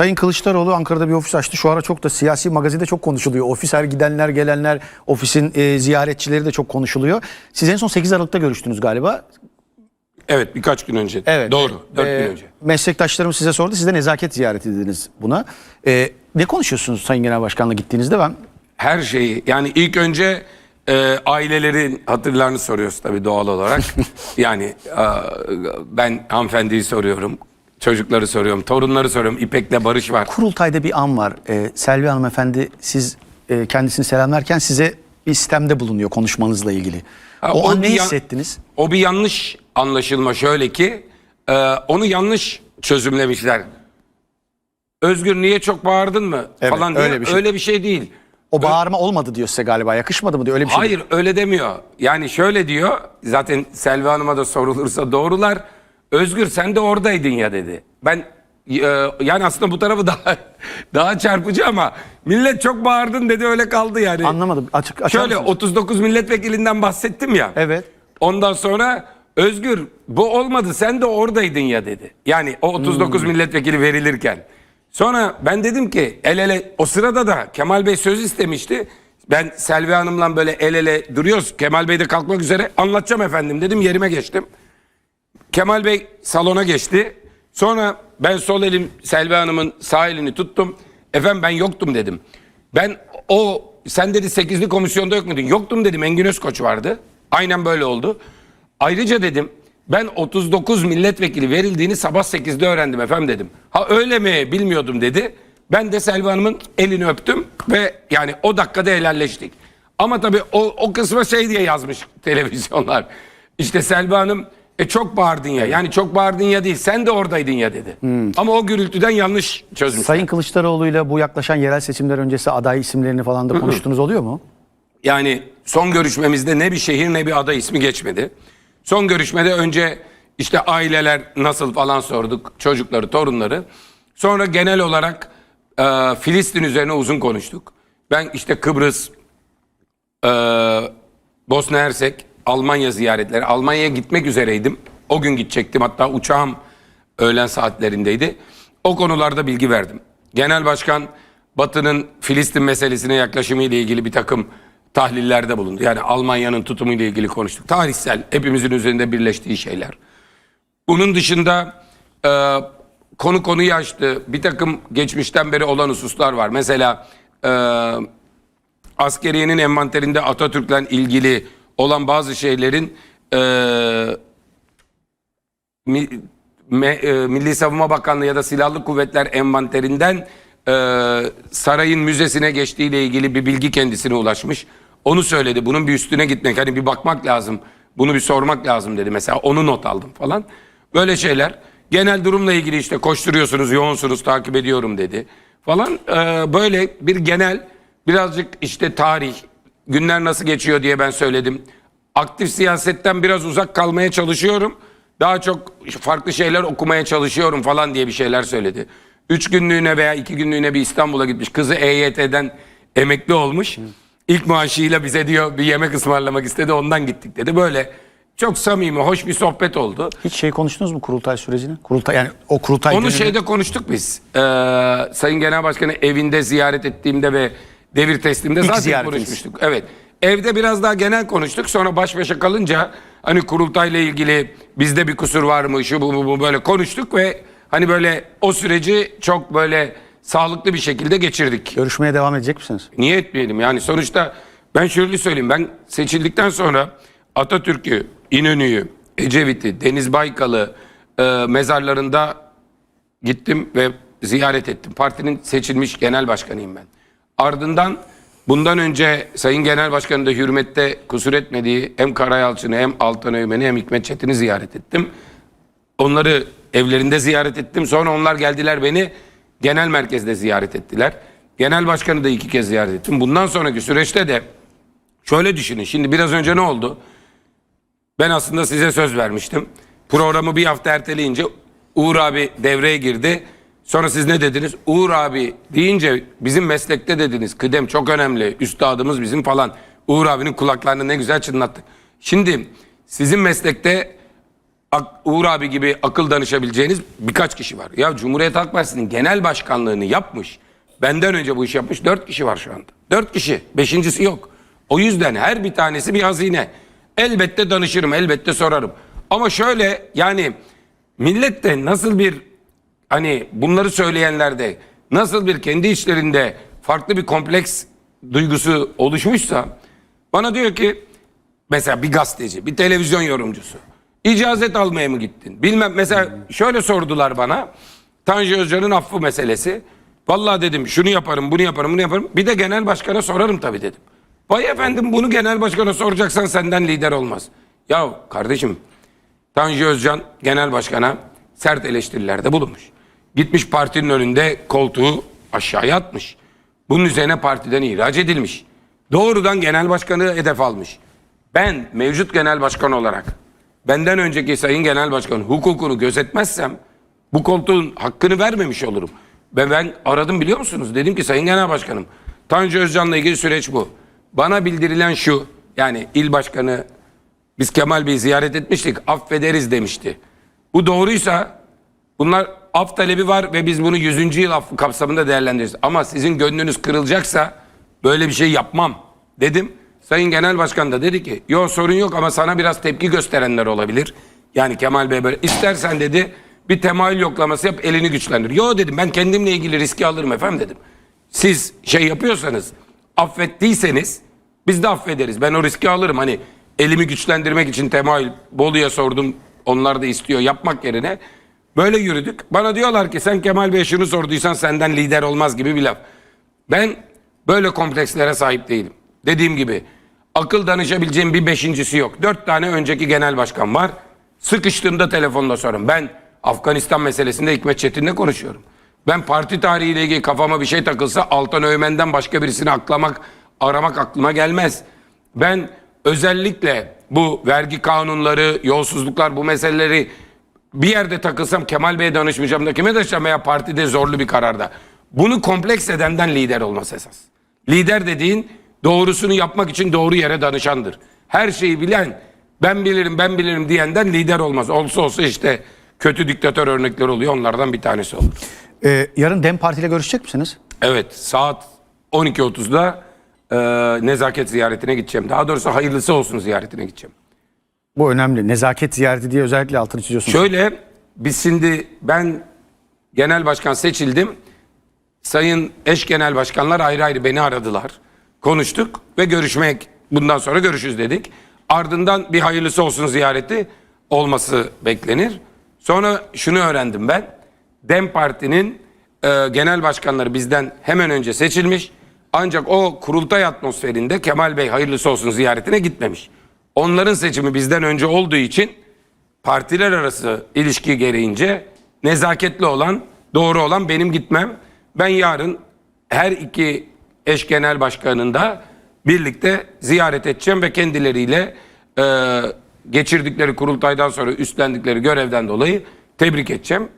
Sayın Kılıçdaroğlu Ankara'da bir ofis açtı. Şu ara çok da siyasi magazinde çok konuşuluyor. Ofis her gidenler gelenler, ofisin e, ziyaretçileri de çok konuşuluyor. Siz en son 8 Aralık'ta görüştünüz galiba. Evet birkaç gün önce. Evet. Doğru. Dört Ee, gün önce. Meslektaşlarım size sordu. Siz de nezaket ziyareti dediniz buna. Ee, ne konuşuyorsunuz Sayın Genel Başkan'la gittiğinizde ben? Her şeyi yani ilk önce e, ailelerin hatırlarını soruyoruz tabii doğal olarak. yani e, ben hanımefendiyi soruyorum. Çocukları soruyorum. Torunları soruyorum. İpek'le Barış var. Kurultayda bir an var. Ee, Selvi Hanımefendi siz e, kendisini selamlarken size bir istemde bulunuyor konuşmanızla ilgili. Ha, o, o an ne yan- hissettiniz? O bir yanlış anlaşılma şöyle ki e, onu yanlış çözümlemişler. Özgür niye çok bağırdın mı Evet, falan diye. öyle bir şey. Öyle bir şey değil. O bağırma olmadı diyor size galiba. Yakışmadı mı diyor. Öyle bir şey. Hayır öyle demiyor. Yani şöyle diyor. Zaten Selvi Hanım'a da sorulursa doğrular. Özgür sen de oradaydın ya dedi. Ben e, yani aslında bu tarafı daha daha çarpıcı ama millet çok bağırdın dedi öyle kaldı yani. Anlamadım. Açık açar Şöyle mısınız? 39 milletvekilinden bahsettim ya. Evet. Ondan sonra Özgür bu olmadı sen de oradaydın ya dedi. Yani o 39 milletvekili verilirken. Sonra ben dedim ki el ele o sırada da Kemal Bey söz istemişti. Ben Selvi Hanım'la böyle el ele duruyoruz. Kemal Bey de kalkmak üzere anlatacağım efendim dedim yerime geçtim. Kemal Bey salona geçti. Sonra ben sol elim Selvi Hanım'ın sağ elini tuttum. Efendim ben yoktum dedim. Ben o sen dedi 8'li komisyonda yok muydun? Yoktum dedim Engin Özkoç vardı. Aynen böyle oldu. Ayrıca dedim ben 39 milletvekili verildiğini sabah 8'de öğrendim efendim dedim. Ha öyle mi bilmiyordum dedi. Ben de Selvi Hanım'ın elini öptüm ve yani o dakikada helalleştik. Ama tabii o, o kısma şey diye yazmış televizyonlar. İşte Selvi Hanım e çok bağırdın ya. Yani çok bağırdın ya değil. Sen de oradaydın ya dedi. Ama o gürültüden yanlış çözmüş. Sayın Kılıçdaroğlu'yla bu yaklaşan yerel seçimler öncesi aday isimlerini falan da konuştunuz oluyor mu? Yani son görüşmemizde ne bir şehir ne bir ada ismi geçmedi. Son görüşmede önce işte aileler nasıl falan sorduk. Çocukları, torunları. Sonra genel olarak e, Filistin üzerine uzun konuştuk. Ben işte Kıbrıs, e, Bosna Hersek, Almanya ziyaretleri. Almanya'ya gitmek üzereydim. O gün gidecektim. Hatta uçağım öğlen saatlerindeydi. O konularda bilgi verdim. Genel Başkan Batı'nın Filistin meselesine yaklaşımı ile ilgili bir takım tahlillerde bulundu. Yani Almanya'nın tutumu ile ilgili konuştuk. Tarihsel, hepimizin üzerinde birleştiği şeyler. Bunun dışında e, konu konuyu açtı. Bir takım geçmişten beri olan hususlar var. Mesela e, askeriyenin envanterinde Atatürk'le ilgili olan bazı şeylerin e, mi- me- e, Milli Savunma Bakanlığı ya da Silahlı Kuvvetler envanterinden e, sarayın müzesine geçtiğiyle ilgili bir bilgi kendisine ulaşmış. Onu söyledi. Bunun bir üstüne gitmek, hani bir bakmak lazım. Bunu bir sormak lazım dedi. Mesela onu not aldım falan. Böyle şeyler. Genel durumla ilgili işte koşturuyorsunuz, yoğunsunuz, takip ediyorum dedi. Falan E, böyle bir genel birazcık işte tarih, günler nasıl geçiyor diye ben söyledim. Aktif siyasetten biraz uzak kalmaya çalışıyorum. Daha çok farklı şeyler okumaya çalışıyorum falan diye bir şeyler söyledi. Üç günlüğüne veya iki günlüğüne bir İstanbul'a gitmiş. Kızı EYT'den emekli olmuş. İlk maaşıyla bize diyor bir yemek ısmarlamak istedi ondan gittik dedi. Böyle çok samimi, hoş bir sohbet oldu. Hiç şey konuştunuz mu kurultay sürecini? Kurultay yani o kurultay Onu gününü- şeyde konuştuk biz. Ee, Sayın Genel Başkanı evinde ziyaret ettiğimde ve devir teslimde İlk zaten ziyaretiniz. konuşmuştuk. Evet. Evde biraz daha genel konuştuk. Sonra baş başa kalınca hani kurultayla ilgili bizde bir kusur var mı şu bu bu, bu böyle konuştuk ve hani böyle o süreci çok böyle sağlıklı bir şekilde geçirdik. Görüşmeye devam edecek misiniz? Niye etmeyelim? Yani sonuçta ben şöyle söyleyeyim. Ben seçildikten sonra Atatürk'ü, İnönü'yü, Ecevit'i, Deniz Baykal'ı e, mezarlarında gittim ve ziyaret ettim. Partinin seçilmiş genel başkanıyım ben. Ardından bundan önce Sayın Genel Başkanı da hürmette kusur etmediği hem Karayalçın'ı hem Altan Öğmen'i hem Hikmet Çetin'i ziyaret ettim. Onları evlerinde ziyaret ettim. Sonra onlar geldiler beni genel merkezde ziyaret ettiler. Genel başkanı da iki kez ziyaret ettim. Bundan sonraki süreçte de şöyle düşünün. Şimdi biraz önce ne oldu? Ben aslında size söz vermiştim. Programı bir hafta erteleyince Uğur abi devreye girdi. Sonra siz ne dediniz? Uğur abi deyince bizim meslekte dediniz. Kıdem çok önemli. Üstadımız bizim falan. Uğur abinin kulaklarını ne güzel çınlattık. Şimdi sizin meslekte Uğur abi gibi akıl danışabileceğiniz birkaç kişi var. Ya Cumhuriyet Halk Partisi'nin genel başkanlığını yapmış. Benden önce bu işi yapmış dört kişi var şu anda. Dört kişi. Beşincisi yok. O yüzden her bir tanesi bir hazine. Elbette danışırım, elbette sorarım. Ama şöyle yani millette nasıl bir hani bunları söyleyenlerde nasıl bir kendi içlerinde farklı bir kompleks duygusu oluşmuşsa bana diyor ki mesela bir gazeteci, bir televizyon yorumcusu icazet almaya mı gittin? Bilmem mesela şöyle sordular bana Tanju Özcan'ın affı meselesi. Vallahi dedim şunu yaparım, bunu yaparım, bunu yaparım. Bir de genel başkana sorarım tabii dedim. Vay efendim bunu genel başkana soracaksan senden lider olmaz. Ya kardeşim Tanju Özcan genel başkana sert eleştirilerde bulunmuş. Gitmiş partinin önünde koltuğu aşağıya atmış. Bunun üzerine partiden ihraç edilmiş. Doğrudan genel başkanı hedef almış. Ben mevcut genel başkan olarak benden önceki sayın genel başkanın hukukunu gözetmezsem bu koltuğun hakkını vermemiş olurum. Ve ben aradım biliyor musunuz? Dedim ki sayın genel başkanım Tanju Özcan'la ilgili süreç bu. Bana bildirilen şu yani il başkanı biz Kemal Bey'i ziyaret etmiştik affederiz demişti. Bu doğruysa bunlar af talebi var ve biz bunu 100. yıl kapsamında değerlendiririz. Ama sizin gönlünüz kırılacaksa böyle bir şey yapmam dedim. Sayın Genel Başkan da dedi ki yok sorun yok ama sana biraz tepki gösterenler olabilir. Yani Kemal Bey böyle istersen dedi bir temayül yoklaması yap elini güçlendir. Yo dedim ben kendimle ilgili riski alırım efendim dedim. Siz şey yapıyorsanız affettiyseniz biz de affederiz. Ben o riski alırım. Hani elimi güçlendirmek için temayül Bolu'ya sordum. Onlar da istiyor yapmak yerine. Böyle yürüdük. Bana diyorlar ki sen Kemal Bey şunu sorduysan senden lider olmaz gibi bir laf. Ben böyle komplekslere sahip değilim. Dediğim gibi akıl danışabileceğim bir beşincisi yok. Dört tane önceki genel başkan var. Sıkıştığımda telefonla sorun. Ben Afganistan meselesinde Hikmet Çetin'le konuşuyorum. Ben parti tarihiyle ilgili kafama bir şey takılsa Altan Öğmen'den başka birisini aklamak, aramak aklıma gelmez. Ben özellikle bu vergi kanunları, yolsuzluklar bu meseleleri bir yerde takılsam Kemal Bey'e danışmayacağım da kime danışacağım veya partide zorlu bir kararda. Bunu kompleks edenden lider olmaz esas. Lider dediğin doğrusunu yapmak için doğru yere danışandır. Her şeyi bilen ben bilirim ben bilirim diyenden lider olmaz. Olsa olsa işte kötü diktatör örnekleri oluyor onlardan bir tanesi olur. Ee, yarın Dem Parti ile görüşecek misiniz? Evet saat 12.30'da e, nezaket ziyaretine gideceğim. Daha doğrusu hayırlısı olsun ziyaretine gideceğim. Bu önemli. Nezaket ziyareti diye özellikle altını çiziyorsunuz. Şöyle biz şimdi ben genel başkan seçildim. Sayın eş genel başkanlar ayrı ayrı beni aradılar. Konuştuk ve görüşmek bundan sonra görüşürüz dedik. Ardından bir hayırlısı olsun ziyareti olması beklenir. Sonra şunu öğrendim ben. Dem Parti'nin e, genel başkanları bizden hemen önce seçilmiş. Ancak o kurultay atmosferinde Kemal Bey hayırlısı olsun ziyaretine gitmemiş. Onların seçimi bizden önce olduğu için partiler arası ilişki gereğince nezaketli olan, doğru olan benim gitmem. Ben yarın her iki eş genel başkanını da birlikte ziyaret edeceğim ve kendileriyle e, geçirdikleri kurultaydan sonra üstlendikleri görevden dolayı tebrik edeceğim.